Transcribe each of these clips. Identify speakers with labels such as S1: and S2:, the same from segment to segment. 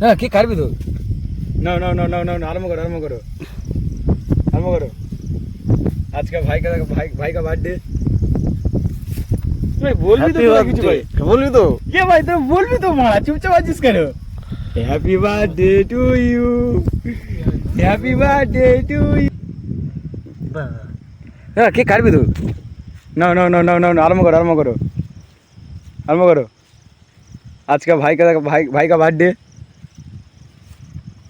S1: না কি খারবি তো না না না না না আরম্ভ করো আরম্ভ করো আরম্ভ করো আজকে ভাই কা ভাই ভাই কা বার্থডে ভাই বলবি তো কিছু ভাই
S2: বলবি তো
S1: কে ভাই তুই বলবি তো মা চুপচাপ আছিস কেন happy birthday to you happy birthday to you না কে খারবি তো না না না না না আরম্ভ করো আরম্ভ করো আরম্ভ করো আজকে ভাই কা ভাই ভাই কা বার্থডে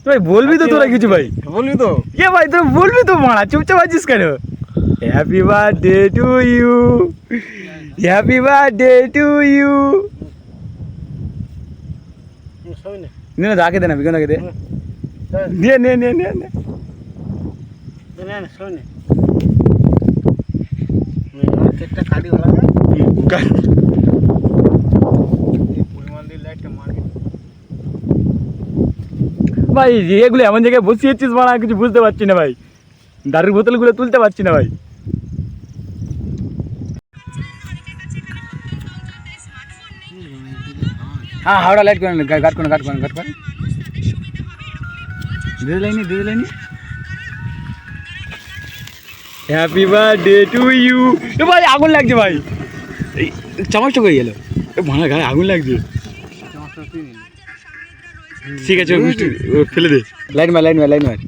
S1: ভাই বলবি তো তোরা কিছু ভাই
S2: বলবি তো
S1: ये भाई तो बोल भी तो मारा चुपचाप आज करो happy birthday to you happy birthday to you নে না রাখে দে না বিকন রাখে দে নে নে নে নে নে
S2: কেকটা কাটি ভালো
S1: ভাই এগুলো এমন জায়গায় বসিয়েছিস মারা কিছু বুঝতে পারছি না ভাই। দারুর বোতলগুলো তুলতে পারছি না ভাই। হ্যাঁ হাওড়া লাইট করেন গাট করেন গাট করেন গাট করেন দিদি লাইনি দিদি লাইনি হ্যাপি বার্থডে টু ইউ এ ভাই আগুন লাগছে ভাই। চামচটা হয়ে গেল? এ ভাড়া গায়ে আগুন লাগছে। ঠিক আছে মিষ্টি ও ফেলে দে। লাইন মার লাইন মার লাইন মার।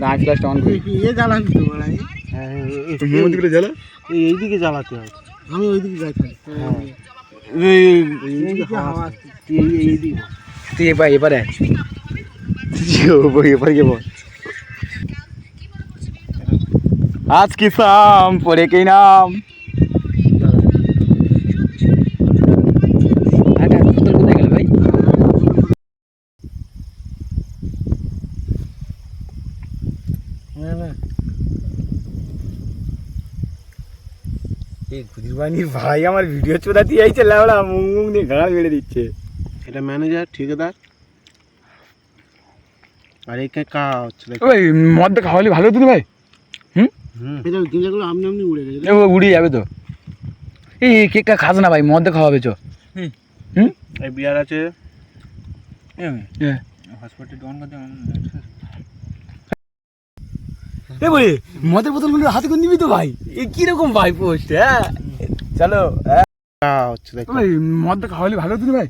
S1: না আজ ক্লাসটা অন করি।
S2: এ জ্বালাবি তো মারা
S1: মোমবাতিগুলো জ্বালা?
S2: এইদিকে জ্বালাতে হয় আমি ওইদিকে যাই খালি। তুই
S1: এবার এবারে এবার আজ কি শাম পরে কি নাম? এই গুদিবানি ভাই আমার ভিডিও চোদা দিয়ে আইছে লাউড়া মুখ মুখ দিয়ে গাড় বেড়ে দিচ্ছে।
S2: এটা ম্যানেজার ঠিকাদার? আর এই কেক কা হচ্ছে দেখ।
S1: ওই মদ খাওয়ালে ভালো হতো ভাই।
S2: গিঞ্জাগুলো আমনি আমনি উড়ে গেছে।
S1: উড়ে যাবে তো। এই কেকটা খাস না ভাই মদ খাওয়াবে চো। হুম।
S2: এই বিয়ার আছে।
S1: হ্যাঁ।
S2: হসপিটাল ডন করতে
S1: এ বলি মদের বোতলগুলো হাতে করে নিবি তো ভাই? এ কীরকম ভাই পোস্ট হ্যাঁ? চলো হ্যাঁ?
S2: হচ্ছে দেখ।
S1: ভাই মদ খাওয়ালে ভালো হতো না ভাই?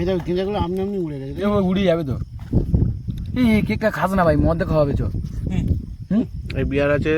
S2: এটা গিঞ্জাগুলো আমনি আমনি উড়ে গেছে।
S1: উড়ে যাবে তো। এই কেকটা খাস না ভাই মদ খাওয়াবে হুম?
S2: এই বিয়ার আছে।